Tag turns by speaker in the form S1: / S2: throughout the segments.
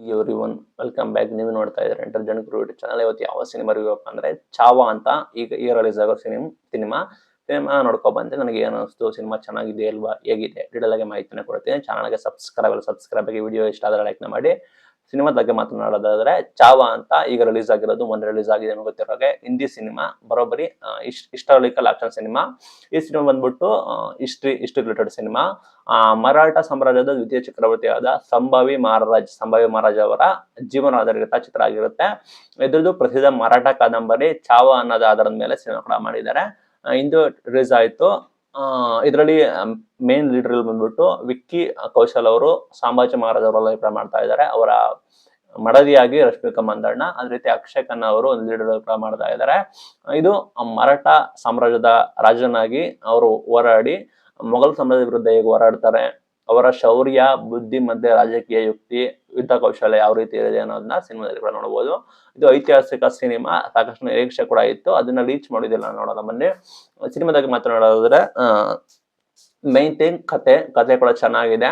S1: Every one welcome back ನೀವು ನೋಡ್ತಾ ಇದ್ದಾರೆ ಎಂಟರ್ ಜನ ಯೂಟ್ಯೂಬ್ ಚಾನಲ್ ಇವತ್ತು ಯಾವ ಸಿನಿಮಾ ರಿವ್ಯೂ ಅಂದ್ರೆ ಚಾವಾ ಅಂತ ಈಗ ಇಯರ್ ರಿಲೀಸ್ ಆಗೋ ಸಿನಿಮ್ ಸಿನಿಮಾ ಸಿನಿಮಾ ನೋಡ್ಕೊ ಬಂದೆ ನನಗೆ ಏನು ಅನಿಸ್ತು? ಸಿನಿಮಾ ಚೆನ್ನಾಗಿದೆ ಅಲ್ವಾ ಹೇಗಿದೆ? ಡೀಟೇಲ್ ಆಗಿ ಮಾಹಿತಿನ ಕೊಡ್ತೀನಿ. ಚಾನಲ್ಗೆ ಸಬ್ಸ್ಕ್ರೈಬ್ ಅಲ್ಲ ಸಬ್ಸ್ಕ್ರೈಬ್ ಆಗಿ ವಿಡಿಯೋ ಇಷ್ಟ ಆದರೆ ಲೈಕ್ನ ಮಾಡಿ. ಸಿನಿಮಾ ಬಗ್ಗೆ ಮಾತನಾಡೋದಾದ್ರೆ ಚಾವಾ ಅಂತ ಈಗ ರಿಲೀಸ್ ಆಗಿರೋದು, ಮೊನ್ನೆ ರಿಲೀಸ್ ಆಗಿದೆ ಅನ್ನೋ ಗೊತ್ತಿರೋ ಹಿಂದಿ ಸಿನಿಮಾ, ಬರೋಬ್ಬರಿ ಹಿಸ್ಟಾರಿಕಲ್ ಆಕ್ಷನ್ ಸಿನಿಮಾ. ಈ ಸಿನಿಮಾ ಬಂದ್ಬಿಟ್ಟು ಹಿಸ್ಟ್ರಿ ಹಿಸ್ಟ್ರಿ ರಿಲೇಟೆಡ್ ಸಿನಿಮಾ. ಆ, ಮರಾಠ ಸಾಮ್ರಾಜ್ಯದ ದ್ವಿತೀಯ ಚಕ್ರವರ್ತಿಯಾದ ಸಂಭಾವಿ ಮಹಾರಾಜ್ ಸಂಭಾವಿ ಮಹಾರಾಜ್ ಅವರ ಜೀವನ ಆಧಾರಿತ ಚಿತ್ರ ಆಗಿರುತ್ತೆ. ಇದ್ರದ್ದು ಪ್ರಸಿದ್ಧ ಮರಾಠ ಕಾದಂಬರಿ ಚಾವ ಅನ್ನೋದ ಆಧಾರದ ಮೇಲೆ ಸಿನಿಮಾ ಕೂಡ ಮಾಡಿದ್ದಾರೆ. ಇಂದು ರಿಲೀಸ್ ಆಯ್ತು. ಇದರಲ್ಲಿ ಮೇನ್ ಲೀಡರ್ ಬಂದ್ಬಿಟ್ಟು ವಿಕ್ಕಿ ಕೌಶಲ್ ಅವರು ಸಾಂಬಾಜಿ ಮಹಾರಾಜ್ ಅವರೆಲ್ಲ ಅಭಿಪ್ರಾಯ ಮಾಡ್ತಾ ಇದ್ದಾರೆ. ಅವರ ಮಡದಿಯಾಗಿ ರಶ್ಮಿಕಾ ಮಂದಣ್ಣ ಅದೇ ರೀತಿ ಅಕ್ಷಯ್ ಖನ್ನಾ ಅವರು ಒಂದು ಲೀಡರ್ ಅಭಿಪ್ರಾಯ ಮಾಡ್ತಾ ಇದ್ದಾರೆ. ಇದು ಮರಾಠ ಸಾಮ್ರಾಜ್ಯದ ರಾಜನಾಗಿ ಅವರು ಹೋರಾಡಿ, ಮೊಘಲ್ ಸಾಮ್ರಾಜ್ಯದ ವಿರುದ್ಧ ಹೇಗೆ ಹೋರಾಡ್ತಾರೆ ಅವರ ಶೌರ್ಯ, ಬುದ್ಧಿ ಮತ್ತೆ ರಾಜಕೀಯ ಯುಕ್ತಿ, ಯುದ್ಧ ಕೌಶಲ್ಯ ಯಾವ ರೀತಿ ಇದೆ ಅನ್ನೋದನ್ನ ಸಿನಿಮಾದಲ್ಲಿ ಕೂಡ ನೋಡಬಹುದು ಇದು ಐತಿಹಾಸಿಕ ಸಿನಿಮಾ, ಸಾಕಷ್ಟು ನಿರೀಕ್ಷೆ ಕೂಡ ಇತ್ತು. ಅದನ್ನ ರೀಚ್ ಮಾಡಿದಿಲ್ಲ ನೋಡೋಣ ಮೊನ್ನೆ ಸಿನಿಮಾದಾಗ ಮಾತನಾಡೋದಾದ್ರೆ ಮೈನ್ ಥಿಂಗ್ ಕತೆ. ಕತೆ ಕೂಡ ಚೆನ್ನಾಗಿದೆ.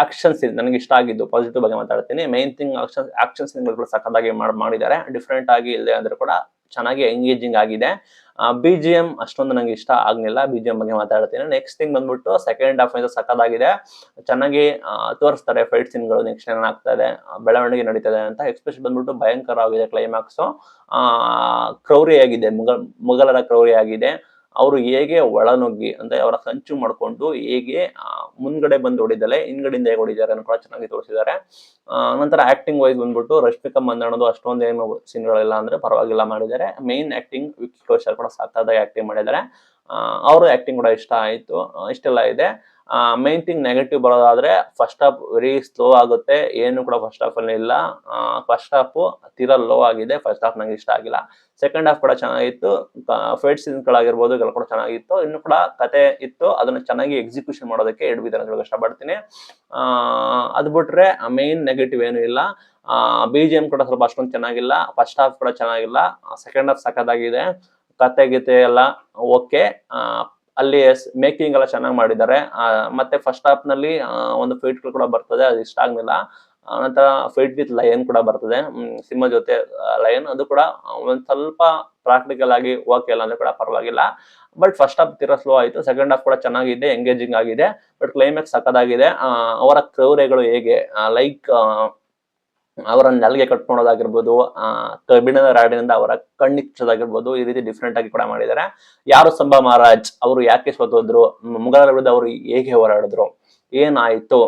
S1: ಆಕ್ಷನ್ ಸೀನ್ ನನಗೆ ಇಷ್ಟ ಆಗಿದ್ದು ಪಾಸಿಟಿವ್ ಬಗ್ಗೆ ಮಾತಾಡ್ತೀನಿ. ಮೈನ್ ಥಿಂಗ್ ಆಕ್ಷನ್ ಆಕ್ಷನ್ ಸೀನ್ಗಳು ಕೂಡ ಸಖತ್ತಾಗಿ ಮಾಡ್- ಮಾಡಿದ್ದಾರೆ. ಡಿಫ್ರೆಂಟ್ ಆಗಿ ಇಲ್ಲದೆ ಅಂದ್ರೆ ಕೂಡ ಚೆನ್ನಾಗಿ ಎಂಗೇಜಿಂಗ್ ಆಗಿದೆ. ಬಿ ಜಿ ಎಂ ಅಷ್ಟೊಂದು ನಂಗೆ ಇಷ್ಟ ಆಗ್ಲಿಲ್ಲ. ಬಿ ಜಿ ಎಂ ಬಗ್ಗೆ ಮಾತಾಡ್ತೀನಿ. ನೆಕ್ಸ್ಟ್ ಥಿಂಗ್ ಬಂದ್ಬಿಟ್ಟು ಸೆಕೆಂಡ್ ಹಾಫ್ ಇಂದ ಸಖತ್ತಾಗಿದೆ. ಚೆನ್ನಾಗಿ ತೋರಿಸ್ತಾರೆ ಫೈಟ್ ಸೀನ್ಗಳು ನೆಕ್ಸ್ಟ್ ಏನಾಗ್ತಾ ಇದೆ ಬೆಳವಣಿಗೆ ನಡೀತದೆ ಅಂತ. ಎಕ್ಸ್ಪೆಷಲ್ ಬಂದ್ಬಿಟ್ಟು ಭಯಂಕರವಾಗಿದೆ ಕ್ಲೈಮ್ಯಾಕ್ಸು ಆ, ಕ್ರೌರಿ ಆಗಿದೆ. ಮುಘಲ್, ಮುಘಲರ ಕ್ರೌರಿ ಆಗಿದೆ. ಅವರು ಹೇಗೆ ಒಳನುಗ್ಗಿ ಅಂದ್ರೆ ಅವರ ಸಂಚು ಮಾಡಿಕೊಂಡು ಹೇಗೆ ಮುಂದ್ಗಡೆ ಬಂದು ಹೊಡಿದಲೆ, ಹಿಂದ್ಗಡೆಯಿಂದ ಹೇಗೆ ಹೊಡಿದ್ದಾರೆ ಅನ್ನೋ ಕೂಡ ಚೆನ್ನಾಗಿ ತೋರಿಸಿದ್ದಾರೆ. ನಂತರ ಆಕ್ಟಿಂಗ್ ವೈಸ್ ಬಂದ್ಬಿಟ್ಟು ರಶ್ಮಿಕಾ ಮಂದಣ್ಣದು ಅಷ್ಟೊಂದೇನು ಸೀನ್ಗಳೆಲ್ಲ ಅಂದ್ರೆ ಪರವಾಗಿಲ್ಲ ಮಾಡಿದ್ದಾರೆ. ಮೇನ್ ಆಕ್ಟಿಂಗ್ ವಿಕ್ಕಿ ಕೌಶಲ್ ಕೂಡ ಸಖತ್ತಾಗಿ ಆಕ್ಟಿಂಗ್ ಮಾಡಿದ್ದಾರೆ. ಅವರು ಆಕ್ಟಿಂಗ್ ಕೂಡ ಇಷ್ಟ ಆಯ್ತು. ಇಷ್ಟೆಲ್ಲ ಇದೆ. ಮೈನ್ ಥಿಂಗ್ ನೆಗೆಟಿವ್ ಬರೋದಾದ್ರೆ ಫಸ್ಟ್ ಹಾಫ್ ವೆರಿ ಸ್ಲೋ ಆಗುತ್ತೆ ಏನು ಕೂಡ ಫಸ್ಟ್ ಹಾಫ್ ಅಲ್ಲಿ ಇಲ್ಲ. ಫಸ್ಟ್ ಹಾಫ್ ತೀರಾ ಲೋ ಆಗಿದೆ ಫಸ್ಟ್ ಹಾಫ್ ನಂಗೆ ಇಷ್ಟ ಆಗಿಲ್ಲ. ಸೆಕೆಂಡ್ ಹಾಫ್ ಕೂಡ ಚೆನ್ನಾಗಿತ್ತು ಫೈಟ್ ಸೀನ್ಗಳಾಗಿರ್ಬೋದು ಎಲ್ಲ ಕೂಡ ಚೆನ್ನಾಗಿತ್ತು. ಇನ್ನು ಕೂಡ ಕತೆ ಇತ್ತು ಅದನ್ನ ಚೆನ್ನಾಗಿ ಎಕ್ಸಿಕ್ಯೂಷನ್ ಮಾಡೋದಕ್ಕೆ ಅಂತ ಇಷ್ಟಪಡ್ತೀನಿ. ಆ, ಅದ್ ಬಿಟ್ರೆ ಮೇನ್ ನೆಗೆಟಿವ್ ಏನು ಇಲ್ಲ. ಬಿ ಜಿ ಎಂ ಕೂಡ ಸ್ವಲ್ಪ ಅಷ್ಟೊಂದು ಚೆನ್ನಾಗಿಲ್ಲ ಫಸ್ಟ್ ಹಾಫ್ ಕೂಡ ಚೆನ್ನಾಗಿಲ್ಲ. ಸೆಕೆಂಡ್ ಹಾಫ್ ಸಖತ್ತಾಗಿದೆ. ಕತೆ ಗೀತೆ ಎಲ್ಲ ಓಕೆ ಅಲ್ಲಿ ಮೇಕಿಂಗ್ ಎಲ್ಲ ಚೆನ್ನಾಗಿ ಮಾಡಿದ್ದಾರೆ. ಮತ್ತೆ ಫಸ್ಟ್ ಹಾಫ್ನಲ್ಲಿ ಒಂದು ಫೈಟ್ ಕೂಡ ಬರ್ತದೆ, ಅದು ಇಷ್ಟ ಆಗ್ಲಿಲ್ಲ. ನಂತರ ಫೈಟ್ ವಿತ್ ಲಯನ್ ಕೂಡ ಬರ್ತದೆ. ಸಿಂಹ ಜೊತೆ ಲಯನ್ ಅದು ಕೂಡ ಒಂದ್ ಸ್ವಲ್ಪ ಪ್ರಾಕ್ಟಿಕಲ್ ಆಗಿ ಓಕೆ ಇಲ್ಲ ಅಂದ್ರೆ ಕೂಡ ಪರವಾಗಿಲ್ಲ. ಬಟ್ ಫಸ್ಟ್ ಹಾಫ್ ತೀರಾ ಸ್ಲೋ ಆಯ್ತು. ಸೆಕೆಂಡ್ ಹಾಫ್ ಕೂಡ ಚೆನ್ನಾಗಿದೆ ಎಂಗೇಜಿಂಗ್ ಆಗಿದೆ. ಬಟ್ ಕ್ಲೈಮ್ಯಾಕ್ಸ್ ಸಕ್ಕದಾಗಿದೆ ಅವರ ಕ್ರೌರೆಗಳು ಹೇಗೆ ಲೈಕ್ ಅವರ ನೆಲಗೆ ಕಟ್ಕೊಳೋದಾಗಿರ್ಬೋದು ಆ, ಕಬ್ಬಿಣದ ರಾಡಿನಿಂದ ಅವರ ಕಣ್ಣಿಚ್ಚೋದಾಗಿರ್ಬೋದು ಈ ರೀತಿ ಡಿಫ್ರೆಂಟ್ ಆಗಿ ಕೂಡ ಮಾಡಿದ್ದಾರೆ. ಯಾರು ಸಂಭಾ ಮಹಾರಾಜ್, ಅವರು ಯಾಕೆ ಸೋತೋದ್ರು ಮುಗಲರ ವಿರುದ್ಧ ಅವರು ಹೇಗೆ ಹೋರಾಡಿದ್ರು, ಏನಾಯ್ತು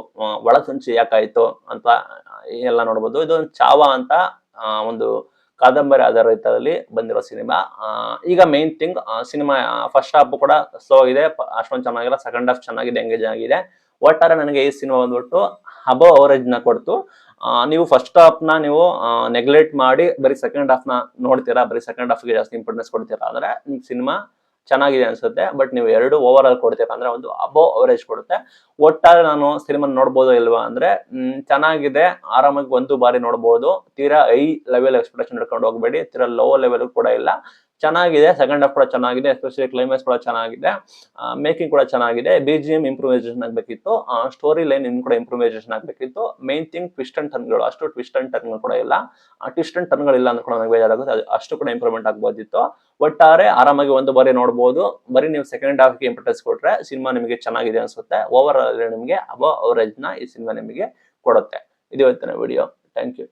S1: ಒಳಸಂಚು ಯಾಕಾಯ್ತು ಅಂತ ಎಲ್ಲ ನೋಡ್ಬೋದು. ಇದು ಚಾವಾ ಅಂತ ಒಂದು ಕಾದಂಬರಿ ಆಧಾರಿತದಲ್ಲಿ ಬಂದಿರೋ ಸಿನಿಮಾ. ಈಗ main thing cinema first half ಕೂಡ ಸ್ಲೋ ಆಗಿದೆ ಅಷ್ಟೊಂದು ಚೆನ್ನಾಗಿಲ್ಲ ಸೆಕೆಂಡ್ ಹಾಫ್ ಚೆನ್ನಾಗಿದೆ ಎಂಗೇಜ್ ಆಗಿದೆ. ಒಟ್ಟಾರೆ ನನಗೆ ಈ ಸಿನಿಮಾ ಬಂದ್ಬಿಟ್ಟು ಅಬೋ ಅವರೇಜ್ನ ಕೊಡ್ತು. ನೀವು ಫಸ್ಟ್ ಹಾಫ್ನ ನೀವು ನೆಗ್ಲೆಕ್ಟ್ ಮಾಡಿ ಬರೀ ಸೆಕೆಂಡ್ ಹಾಫ್ನ ನೋಡ್ತೀರಾ? ಬರೀ ಸೆಕೆಂಡ್ ಹಾಫ್ಗೆ ಜಾಸ್ತಿ ಇಂಪಾರ್ಟೆನ್ಸ್ ಕೊಡ್ತೀರಾ? ಅಂದ್ರೆ ನಿಮ್ ಸಿನಿಮಾ ಚೆನ್ನಾಗಿದೆ ಅನ್ಸುತ್ತೆ ಬಟ್ ನೀವು ಎರಡು ಓವರ್ ಆಲ್ ಕೊಡ್ತೀರಾ ಅಂದ್ರೆ ಒಂದು ಅಬೋ ಅವರೇಜ್ ಕೊಡುತ್ತೆ. ಒಟ್ಟಾರೆ ನಾನು ಸಿನಿಮಾ ನೋಡ್ಬೋದು ಇಲ್ವಾ ಅಂದ್ರೆ ಚೆನ್ನಾಗಿದೆ, ಆರಾಮಾಗಿ ಒಂದು ಬಾರಿ ನೋಡ್ಬೋದು. ತೀರಾ ಐ ಲೆವೆಲ್ ಎಕ್ಸ್ಪೆಕ್ಟೇಷನ್ ಇಟ್ಕೊಂಡು ಹೋಗ್ಬೇಡಿ, ತೀರಾ ಲೋ ಲೆವೆಲ್ ಕೂಡ ಇಲ್ಲ. ಚೆನ್ನಾಗಿದೆ ಸೆಕೆಂಡ್ ಹಾಫ್ ಕೂಡ ಚೆನ್ನಾಗಿದೆ ಎಸ್ಪೆಷಲಿ ಕ್ಲೈಮ್ಯಾಕ್ಸ್ ಕೂಡ ಚೆನ್ನಾಗಿದೆ ಮೇಕಿಂಗ್ ಕೂಡ ಚೆನ್ನಾಗಿದೆ ಬಿ ಜಿ ಎಂ ಇಂಪ್ರೂವೈಸೇಷನ್ ಆಗಬೇಕಿತ್ತು ಸ್ಟೋರಿ ಲೈನ್ ಇನ್ನು ಕೂಡ ಇಂಪ್ರೂವೈಸೇಷನ್ ಆಗಬೇಕಿತ್ತು ಮೇನ್ ಥಿಂಗ್ ಟ್ವಿಸ್ಟ್ ಅಂಡ್ ಟರ್ನ್ಗಳು ಅಷ್ಟು ಟ್ವಿಸ್ಟ್ ಅಂಡ್ ಟರ್ನ್ಗಳು ಕೂಡ ಇಲ್ಲ ಟ್ವಿಸ್ಟ್ ಅಂಡ್ ಟರ್ನ್ಗಳು ಇಲ್ಲ ಅಂತ ಕೂಡ ನನಗೆ ಬೇಜಾರಾಗುತ್ತೆ ಅಷ್ಟು ಕೂಡ ಇಂಪ್ರೂವ್ಮೆಂಟ್ ಆಗ್ಬೋದಿತ್ತು, ಒಟ್ಟಾರೆ ಆರಾಮಾಗಿ ಒಂದು ಬಾರಿ ನೋಡ್ಬೋದು, ಬರೀ ನೀವು ಸೆಕೆಂಡ್ ಹಾಫ್ಗೆ ಇಂಪಾರ್ಟೆನ್ಸ್ ಕೊಟ್ಟರೆ ಸಿನಿಮಾ ನಿಮಗೆ ಚೆನ್ನಾಗಿದೆ ಅನ್ಸುತ್ತೆ ಓವರ್ ಆಲ್ ನಿಮಗೆ ಅಬೋ ಅವರೇಜ್ನ ಈ ಸಿನಿಮಾ ನಿಮಗೆ ಕೊಡುತ್ತೆ. ಇದು ಇವತ್ತಿನ ವಿಡಿಯೋ ಥ್ಯಾಂಕ್ ಯು